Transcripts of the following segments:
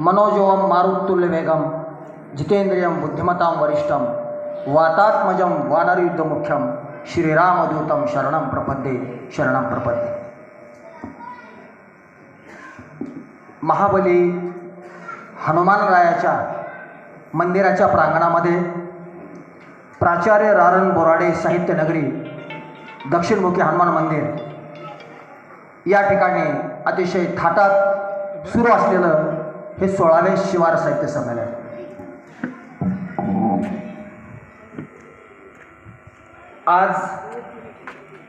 मनोजवम मारुत्तुल्य वेगम जितेंद्रियम बुद्धिमतां वरिष्ठम वातात्मजं वानरयुद्धमुख्यम श्रीरामदूतं शरणं प्रपद्ये शरणं प्रपद्ये। महाबली हनुमानरायाच्या मंदिराच्या प्रांगणामध्ये प्राचार्य रारण बोराडे साहित्य नगरी दक्षिणमुखी हनुमान मंदिर या ठिकाणी अतिशय थाटात सुरू असलेलं हे सोळावे शिवार साहित्य संमेलन. आज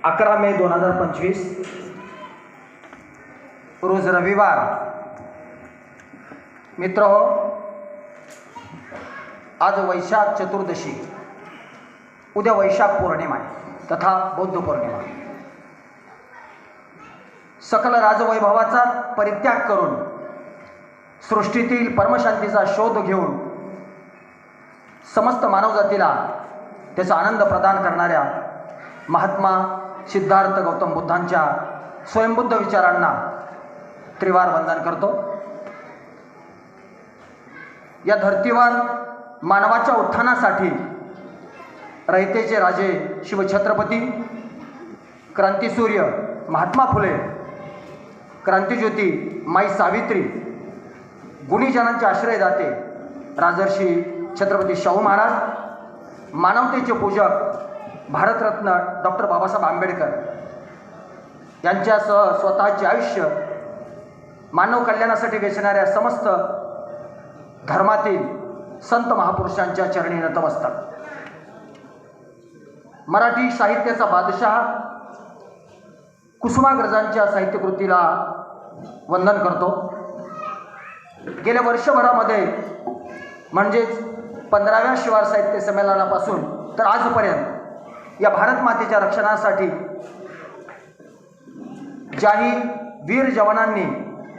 अकरा मे दोन हजार पंचवीस रोज रविवार. मित्र हो आज वैशाख चतुर्दशी उद्या वैशाख पौर्णिमा आहे तथा बौद्ध पौर्णिमा. सकल राजवैभवाचा परित्याग करून सृष्टीतील परमशांतीचा शोध घेऊन समस्त मानवजातीला त्याचा आनंद प्रदान करणाऱ्या महात्मा सिद्धार्थ गौतम बुद्धांच्या स्वयंबुद्ध विचारांना त्रिवार वंदन करतो. या धर्तीवर मानवाच्या उत्थानासाठी रयतेचे राजे शिवछत्रपती क्रांतीसूर्य महात्मा फुले क्रांतिज्योती माई सावित्री गुणीजनांचे आश्रयदाते राजर्षी छत्रपती शाहू महाराज मानवतेचे पूजक भारतरत्न डॉक्टर बाबासाहेब आंबेडकर. यांच्यासह स्वतःचे आयुष्य मानव कल्याणासाठी वेचणाऱ्या समस्त धर्मातील संत महापुरुषांच्या चरणी नतमस्तक. मराठी साहित्याचा बादशहा कुसुमाग्रजांच्या साहित्यकृतीला वंदन करतो. गेल्या वर्षभरामध्ये म्हणजेच पंधराव्या शिवार साहित्य संमेलनापासून तर आजपर्यंत या भारत मातेच्या रक्षणासाठी ज्याही वीर जवानांनी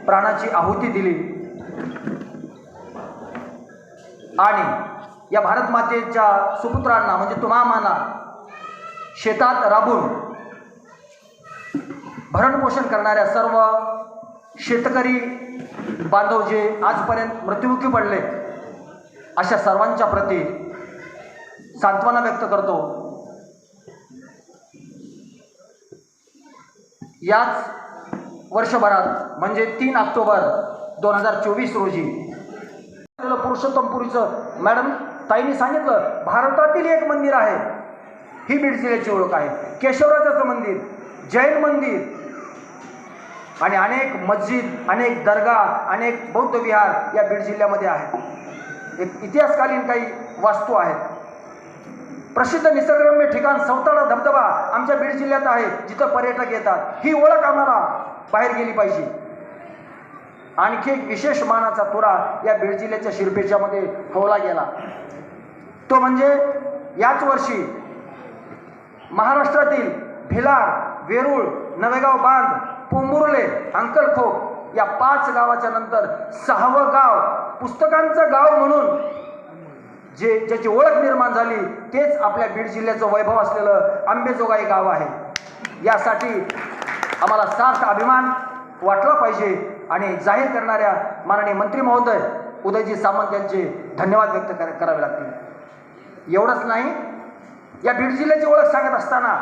प्राणाची आहुती दिली आणि या भारत मातेच्या सुपुत्रांना म्हणजे तुम्हामाना शेतात राबून भरणपोषण करणाऱ्या सर्व शेतकरी बांधव जे आजपर्यंत मृत्युमुखी पडले अशा सर्वांच्या प्रती सांत्वना व्यक्त करतो. याच वर्षभरात म्हणजे तीन ऑक्टोबर दोन हजार चोवीस रोजी पुरुषोत्तमपुरीचं मॅडम ताईंनी सांगितलं भारतातील एक मंदिर आहे. ही बीड जिल्ह्याची ओळख आहे. केशवराजाचं मंदिर जैन मंदिर आणि अनेक मस्जिद अनेक दर्गा अनेक बौद्ध विहार या बीड जिल्ह्यामध्ये आहेत. एक इतिहासकालीन काही वास्तू आहेत. प्रसिद्ध निसर्गरम्य ठिकाण सौताळा धबधबा आमच्या बीड जिल्ह्यात आहे जिथं पर्यटक येतात. ही ओळख आम्हाला बाहेर गेली पाहिजे. आणखी एक विशेष मानाचा तुरा या बीड जिल्ह्याच्या शिरपेच्यामध्ये होवला गेला. तो म्हणजे याच वर्षी महाराष्ट्रातील भिलार वेरूळ नवेगाव बांध पोंबुर्ले अंकलखोप या पाच गावाच्या नंतर सहावं गाव पुस्तकांचं गाव म्हणून जे ज्याची ओळख निर्माण झाली तेच आपल्या बीड जिल्ह्याचं वैभव असलेलं आंबेजोगाई गाव आहे. यासाठी आम्हाला सार्थ अभिमान वाटला पाहिजे आणि जाहीर करणाऱ्या माननीय मंत्री महोदय उदयजी सामंत यांचे धन्यवाद व्यक्त करावे लागतील. एवढंच नाही या बीड जिल्ह्याची ओळख सांगत असताना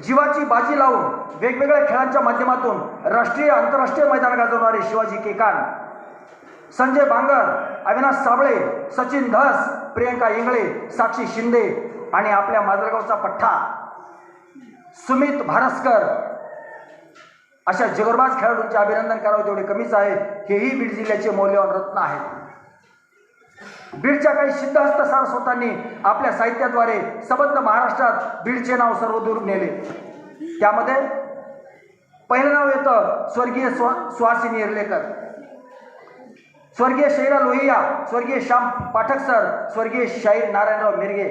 जीवाची बाजी लावून वेगवेगळ्या खेळांच्या माध्यमातून राष्ट्रीय आंतरराष्ट्रीय मैदान गाजवणारे शिवाजी केकान. संजय बांगर अविनाश साबळे सचिन धस प्रियंका इंगळे साक्षी शिंदे आणि आपल्या माजलगावचा पठ्ठा. सुमित भारसकर. अशा जगरबाज खेळाडूंचे अभिनंदन करावे तेवढे कमीच आहे. हेही बीड जिल्ह्याचे मौल्यवान रत्न आहेत. बीडच्या काही सिद्धहस्त सारस्वतांनी आपल्या साहित्याद्वारे सबंध महाराष्ट्रात बीडचे नाव सर्वदूर नेले. त्यामध्ये पहिलं नाव येतं स्वर्गीय स्व सुहासिनी इर्लेकर स्वर्गीय शैला लोहिया स्वर्गीय श्याम पाठक सर स्वर्गीय शाहीर नारायणराव मिरगे.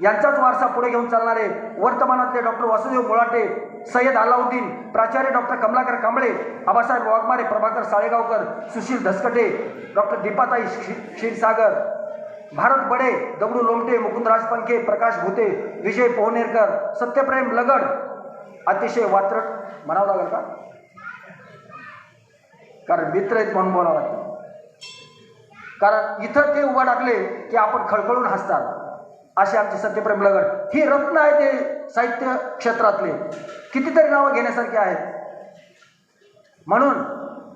यांचाच वारसा पुढे घेऊन चालणारे वर्तमानातले डॉक्टर वासुदेव मुळाटे सय्यद अलाउद्दीन प्राचार्य डॉक्टर कमलाकर कांबळे आबासाहेब वाघमारे प्रभाकर साळेगावकर सुशील धसकटे डॉक्टर दीपाताई क्षी क्षीरसागर भारत बडे दगडू लोमटे मुकुंदराज पंखे प्रकाश भुते विजय पोहनेरकर सत्यप्रेम लगड अतिशय वात्रट म्हणावं लागेल का? कारण मित्र आहेत म्हणून बोलावं लागतं. कारण इथं ते उभा टाकले की आपण खळखळून हसतात. असे आमचे सत्यप्रेम लगड. ही रत्न आहे ते साहित्य क्षेत्रातले. कितीतरी नावं घेण्यासारखी आहेत. म्हणून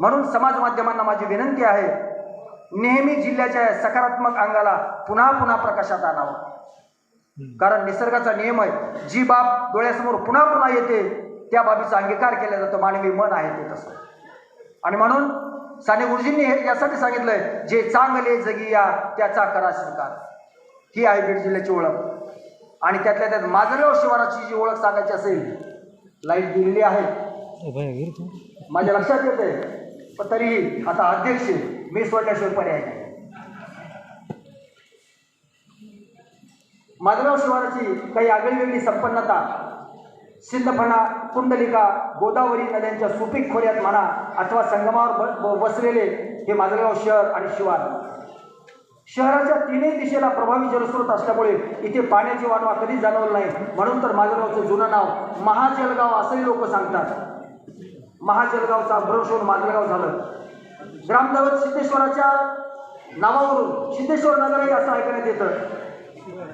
म्हणून समाज माध्यमांना माझी विनंती आहे नेहमी जिल्ह्याच्या सकारात्मक अंगाला पुन्हा पुन्हा प्रकाशात आणावं. कारण निसर्गाचा नियम आहे जी बाब डोळ्यासमोर पुन्हा पुन्हा येते त्या बाबीचा अंगीकार केला जातो मानवी मन आहे ते तसं. आणि म्हणून साने गुरुजींनी हे यासाठी सांगितलंय जे चांगले जगिया त्याचा करा स्वीकार. ही आहे बीड जिल्ह्याची ओळख. आणि त्यातल्या त्यात माजरेव शिवाराची जी ओळख सांगायची असेल लाइट दिलेली आहे. माझ्या लक्षात येते पण तरीही आता अध्यक्ष मी सोडल्याशिवाय पर्याय नाही. माधवराव शिवाराची काही आगळी वेगळी संपन्नता सिंधफणा कुंडलिका गोदावरी नद्यांच्या सुपीक खोऱ्यात म्हणा अथवा संगमावर बसलेले हे माजलगाव शहर आणि शिवार. शहराच्या तिन्ही दिशेला प्रभावी जलस्रोत असल्यामुळे इथे पाण्याची वानवा कधीच जाणवलं नाही. म्हणून तर माजलगावचं जुनं नाव महाजलगाव असंही लोक सांगतात. महाजलगावचा भ्रश होऊन माजलगाव झालं. ग्रामदैवत सिद्धेश्वराच्या नावावरून सिद्धेश्वर नगरही असं ऐकण्यात येतं.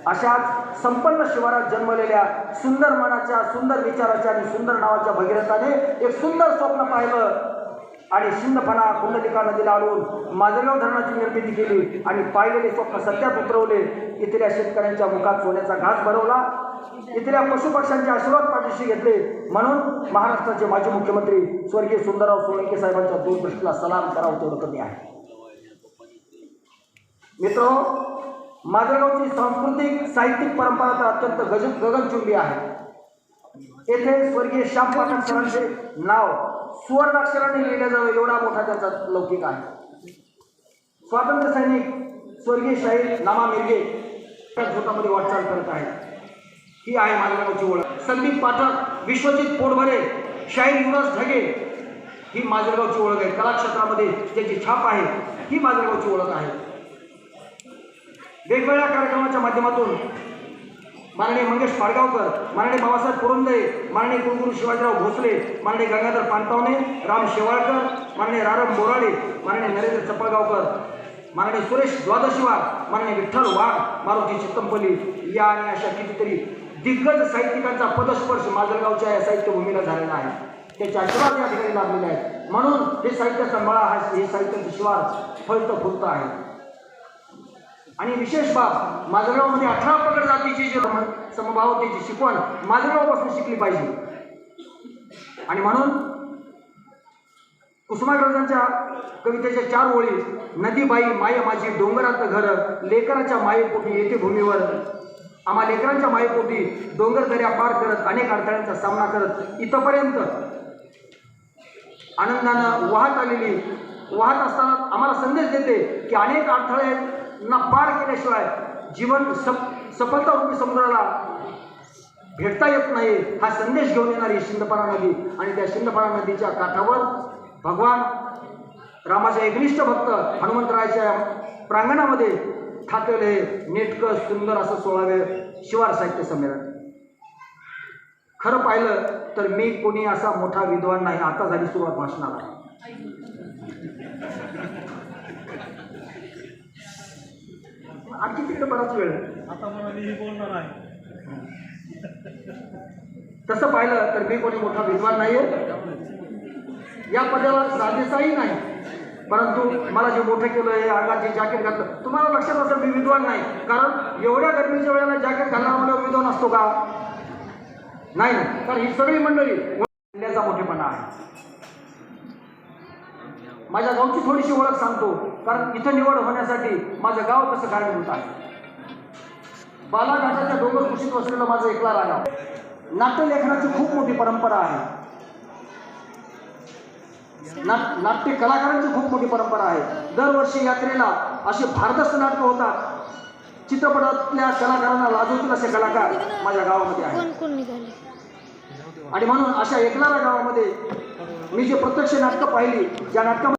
अशाच संपन्न शिवारात जन्मलेल्या सुंदर मनाच्या सुंदर विचाराच्या आणि सुंदर नावाच्या भगीरथाने एक सुंदर स्वप्न पाहिलं. आणि सिंधफणा कुंडलिका नदीला आणून माजलगाव धरणाची निर्मिती केली आणि पाहिलेले स्वप्न सत्यात उतरवले. इथल्या शेतकऱ्यांच्या मुखात सोन्याचा घास भरवला. इथल्या पशुपक्ष्यांचे आशीर्वाद पाठीशी घेतले. म्हणून महाराष्ट्राचे माजी मुख्यमंत्री स्वर्गीय सुंदरराव सोळंके साहेबांच्या दूरदृष्टीला सलाम करावं तेवढं कमी आहे. मित्र माजलगावची सांस्कृतिक साहित्यिक परंपरा तर अत्यंत गज गगनचुंबी आहे. येथे स्वर्गीय श्याम पाठक सरांचे नाव सुवर्णाक्षराने लिहिलं जावं एवढा मोठा त्याचा लौकिक आहे. स्वातंत्र्य सैनिक स्वर्गीय शाहीर नामा मिरगे त्या झोतामध्ये वाटचाल करत आहेत. ही आहे माजलगावची ओळख. संदीप पाठक विश्वजित पोटभरे शाहीर युवराज ढगे ही माजलगावची ओळख आहे. कलाक्षेत्रामध्ये ज्याची छाप आहे ही माजलगावची ओळख आहे. वेगवेगळ्या कार्यक्रमाच्या माध्यमातून माननीय मंगेश पाडगावकर माननीय बाबासाहेब पुरंदरे माननीय कुलगुरू शिवाजीराव भोसले माननीय गंगाधर पानतावणे राम शेवाळकर माननीय रारम बोराडे माननीय नरेंद्र चपळगावकर माननीय सुरेश द्वादशीवार माननीय विठ्ठल वाघ मारुती चित्तमपल्ली या आणि अशा कितीतरी दिग्गज साहित्यिकांचा पदस्पर्श माजलगावच्या या साहित्यभूमीला झालेला आहे. त्याचे आशीर्वाद या ठिकाणी लाभलेले आहेत. म्हणून हे साहित्याचा मळा हा हे साहित्याचा शिवार फळतं फुलत आहे. आणि विशेष बाब माजलगावमध्ये अठरा पकड जातीची जी समभावतेची शिकवण माजलगावपासून शिकली पाहिजे. आणि म्हणून कुसुमाग्रजांच्या कवितेच्या चार ओळी नदीबाई माय माझी डोंगरात घर लेकराच्या मायेपोटी येथे भूमीवर. आम्हा लेकरांच्या मायेपोटी डोंगर दऱ्या पार करत अनेक अडथळ्यांचा सामना करत इथंपर्यंत आनंदानं वाहत आलेली वाहत असताना आम्हाला संदेश देते की अनेक अडथळे ना पार केल्याशिवाय जीवन सप सफलता रूपी समुद्राला भेटता येत नाही हा संदेश घेऊन येणारी शिंदपणा नदी. आणि त्या शिंदपणा नदीच्या काठावर भगवान रामाचे एकनिष्ठ भक्त हनुमंतरायाच्या प्रांगणामध्ये थाटलेले नेटकं सुंदर असं सोळावे शिवार साहित्य संमेलन. खरं पाहिलं तर मी कोणी असा मोठा विद्वान नाही आता झाली सुरुवात भाषणाला. आणखी तिकडे बराच वेळ आहे. आता मला मी बोलणार आहे. तसं पाहिलं तर मी कोणी मोठा विद्वान नाहीये. या पदाला साजेसाही नाही. परंतु मला जे मोठं केलं हे अंगात जे जॅकेट घातलं तुम्हाला लक्षात असेल मी विद्वान नाही. कारण एवढ्या गरमीच्या वेळेला जॅकेट घालणारा मला विद्वान असतो का? नाही कारण ही सगळी मंडळी मोठेपणा आहे. माझ्या गावची थोडीशी ओळख सांगतो कारण इथं निवड होण्यासाठी माझं गाव कसं कारणीभूत आहे. बालाघाटाच्या डोंगर कुशीत वसलेलं माझं एकला रागाव नाट्यलेखनाची खूप मोठी परंपरा आहे. नाट नाट्य कलाकारांची खूप मोठी परंपरा आहे. दरवर्षी यात्रेला असे भारदस्त नाटकं होतात. चित्रपटातल्या कलाकारांना लाजवतील असे कलाकार माझ्या गावामध्ये आहेत. आणि म्हणून अशा एकलारा गावामध्ये मी जे प्रत्यक्ष नाटकं पाहिली ज्या नाटकामध्ये